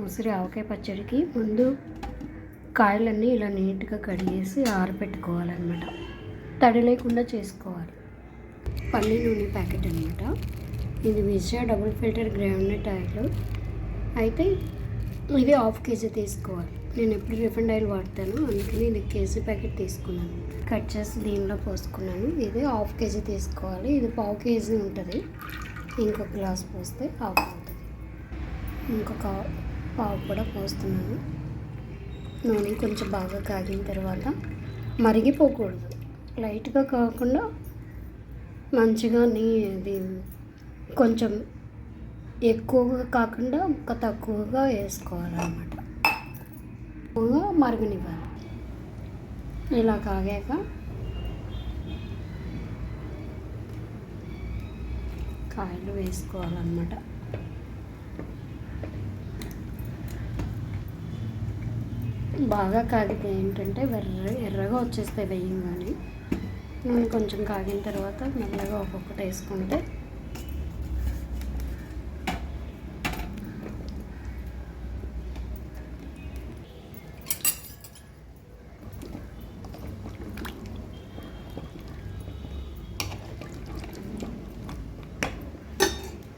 ఉసిరి ఆవకాయ పచ్చడికి ముందు కాయలన్నీ ఇలా నీట్గా కడిగేసి ఆరబెట్టుకోవాలన్నమాట తడి లేకుండా చేసుకోవాలి. పల్లి నూనె ప్యాకెట్ అనమాట ఇది Vijaya double filter groundnut oil. అయితే ఇది హాఫ్ కేజీ తీసుకోవాలి. నేను ఎప్పుడు రిఫండ్ ఆయిల్ వాడతాను. అందుకని ఇది కేజీ ప్యాకెట్ తీసుకున్నాను. కట్ చేసి దీనిలో పోసుకున్నాను. ఇది హాఫ్ కేజీ తీసుకోవాలి. ఇది పావు కేజీ ఉంటుంది. ఇంకొక గ్లాస్ పోస్తే హాఫ్ అవుతుంది. ఇంకొక పావు కూడా పోస్తున్నాను. నూనె కొంచెం బాగా కాగిన తర్వాత మరిగిపోకూడదు. లైట్గా కాకుండా మంచిగా నీ ఇది కొంచెం ఎక్కువగా కాకుండా ఒక తక్కువగా వేసుకోవాలన్నమాట. ఎక్కువగా మరగనివ్వాలి. ఇలా కాగాక కాయలు వేసుకోవాలన్నమాట. బాగా కాగితే ఏంటంటే వెర్ర ఎర్రగా వచ్చేస్తాయి వేయంగానే నూనె కొంచెం కాగిన తర్వాత మెల్లగా ఒక్కొక్కటి వేసుకుంటే.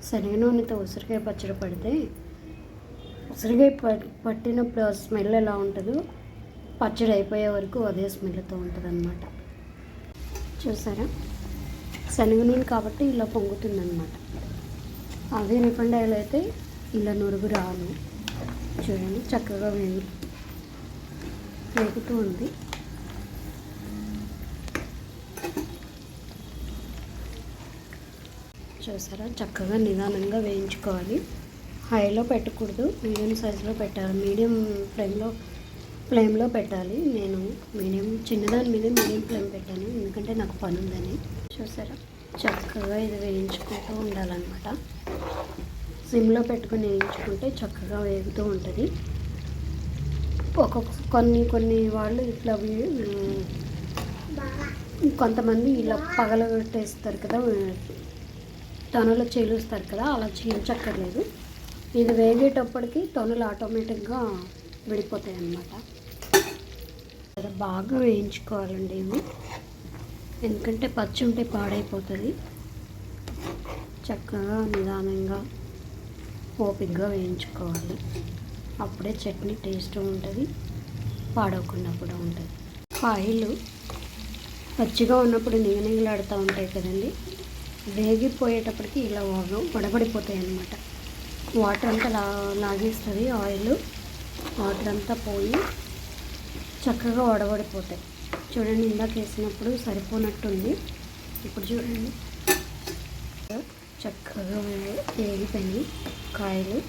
శనగ నూనెతో ఉసిరికాయ పచ్చడి పడితే ఉసిరికాయ పట్టినప్పుడు ఆ స్మెల్ ఎలా ఉంటుందో పచ్చడి అయిపోయే వరకు అదే స్మెల్తో ఉంటుంది అనమాట చూసారా? శనగ నూనె కాబట్టి ఇలా పొంగుతుందన్నమాట. అదే రిఫండ్ ఆయిల్ అయితే ఇలా నురుగు రాను చూడండి చక్కగా వేగు వేగుతూ ఉంది. చూసారా? చక్కగా నిదానంగా వేయించుకోవాలి. హైలో పెట్టకూడదు మీడియం సైజులో పెట్టాలి. మీడియం ఫ్లేమ్లో ఫ్లేమ్లో పెట్టాలి. నేను మీడియం చిన్నదాని మీద మీడియం ఫ్లేమ్ పెట్టాను. ఎందుకంటే నాకు పని ఉందని చూసారా? చక్కగా ఇది వేయించుకుంటూ ఉండాలన్నమాట. సిమ్లో పెట్టుకుని వేయించుకుంటే చక్కగా వేగుతూ ఉంటుంది. ఒక్కొక్క కొన్ని కొన్ని వాళ్ళు ఇట్లా కొంతమంది ఇలా పగలగొట్టేస్తారు కదా తనలో చేలుస్తారు కదా అలా చేయించక్కర్లేదు ఇది వేగేటప్పటికి తొనలు ఆటోమేటిక్గా విడిపోతాయి అన్నమాట బాగా వేయించుకోవాలండి ఇవి. ఎందుకంటే పచ్చి ఉంటే పాడైపోతుంది. చక్కగా నిదానంగా ఓపిక్గా వేయించుకోవాలి. అప్పుడే చట్నీ టేస్ట్ ఉంటుంది పాడవకుండా కూడా ఉంటుంది. కాయలు పచ్చిగా ఉన్నప్పుడు నిగనిగలాడుతూ ఉంటాయి కదండి. వేగిపోయేటప్పటికి ఇలా వగ- వడబడిపోతాయి అన్నమాట వాటర్ అంతా లా లాగేస్తుంది ఆయిల్. వాటర్ అంతా పోయి చక్కగా వడబడిపోతాయి. చూడండి ఇందాక వేసినప్పుడు సరిపోనట్టుంది. ఇప్పుడు చూడండి. చక్కగా వే- వేగిపోయినాయి కాయలు.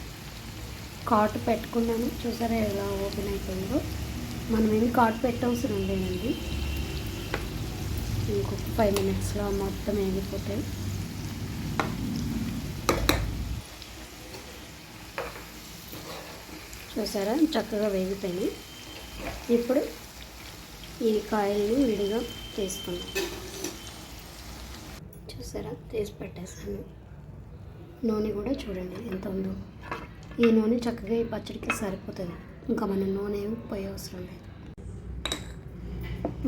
కాటు పెట్టుకున్నాను. చూసారా ఎలా ఓపెన్ అయిపోయిందో? మనం ఏమి కాటు పెట్టవసరం లేదండి. ఇంకొక ఫైవ్ మినిట్స్లో మొత్తం వేగిపోతాయి చూసారా? చక్కగా వేగుతాయి. ఇప్పుడు ఈ కాయల్ని విడిగా తీసుకున్నాం చూసారా? తీసి పెట్టేసాను నూనె కూడా చూడండి ఎంత ఉందో. ఈ నూనె చక్కగా ఈ పచ్చడికి సరిపోతుంది. ఇంకా మనం నూనె ఏమి పోయే అవసరం లేదు.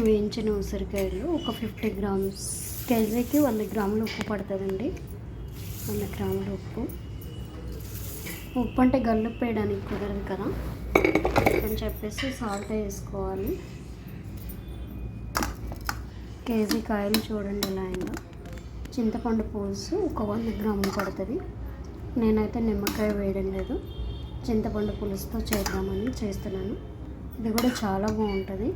వేయించిన ఉసిరికాయలు ఒక ఫిఫ్టీ గ్రామ్స్ కేజీకి వంద గ్రాములు ఉప్పు పడుతుందండి. వంద గ్రాముల ఉప్పు. ఉప్పు అంటే గల్లుప్పు వేయడానికి కుదరదు కదా అని చెప్పేసి సాల్ట్ వేసుకోవాలి. కేజీ కాయలు చూడండి ఎలా అయిందో చింతపండు పులుసు ఒక వంద గ్రాములు పడుతుంది. నేనైతే నిమ్మకాయ వేయడం లేదు. చింతపండు పులుసుతో చేద్దామని చేస్తున్నాను. ఇది కూడా చాలా బాగుంటుంది.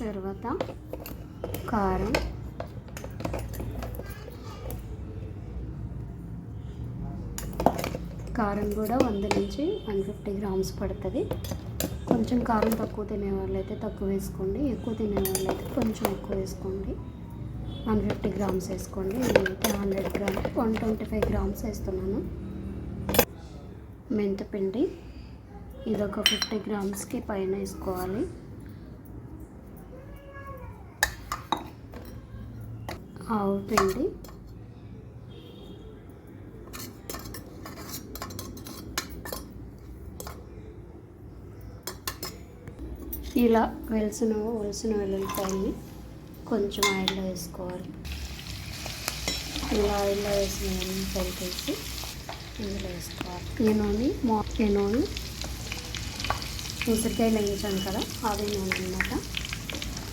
తర్వాత కారం. కారం కూడా వంద నుంచి వన్ ఫిఫ్టీ గ్రామ్స్ పడుతుంది. కొంచెం కారం తక్కువ తినే వాళ్ళైతే తక్కువ వేసుకోండి. ఎక్కువ తినేవాళ్ళైతే కొంచెం ఎక్కువ వేసుకోండి. వన్ ఫిఫ్టీ గ్రామ్స్ వేసుకోండి. నేనైతే hundred gram one twenty five grams వేస్తున్నాను. మెంతపిండి ఇది ఒక ఫిఫ్టీ గ్రామ్స్కి పైన వేసుకోవాలి. ఆవు పిండి ఇలా వెలిసిన వెలిసిన వెల్లుల్లిపాయని కొంచెం ఆయిల్లో వేసుకోవాలి. ఇలా ఆయిల్లో వేసిన వెల్లుల్లిపాయలు తీసి ఇందులో వేసుకోవాలి. ఈ నూనె మో ఈ నూనె ఉసిరికాయలు వేయించాను కదా అవి నూనె అనమాట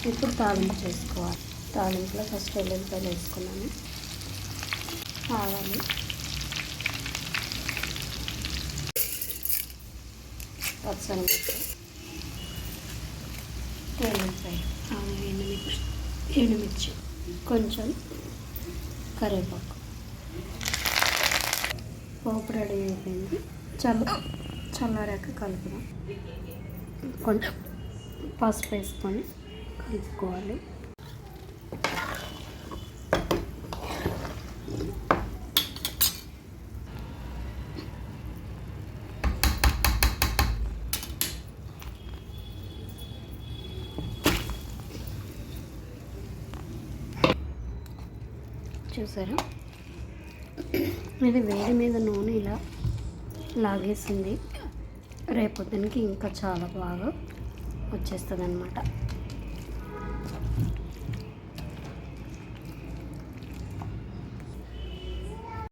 ఇప్పుడు తాలింపు చేసుకోవాలి. తాలింపులో ఫస్ట్ వెల్లుల్లిపాయలు వేసుకున్నాను. ఆవాలి పచ్చనగట్టు వెల్లుల్లిపాయ ఎండుమిర్చి ఎండుమిర్చి కొంచెం కరివేపాకు. పోపు రెడీ అయిపోయింది. చల్ల చల్లారాక కలుపుదాం. కొంచెం పసుపు వేసుకొని కలుపుకోవాలి. చూసారా? ఇది వేడి మీద నూనె ఇలా లాగేసింది. రేపొద్దునకి ఇంకా చాలా బాగా వచ్చేస్తుంది అనమాట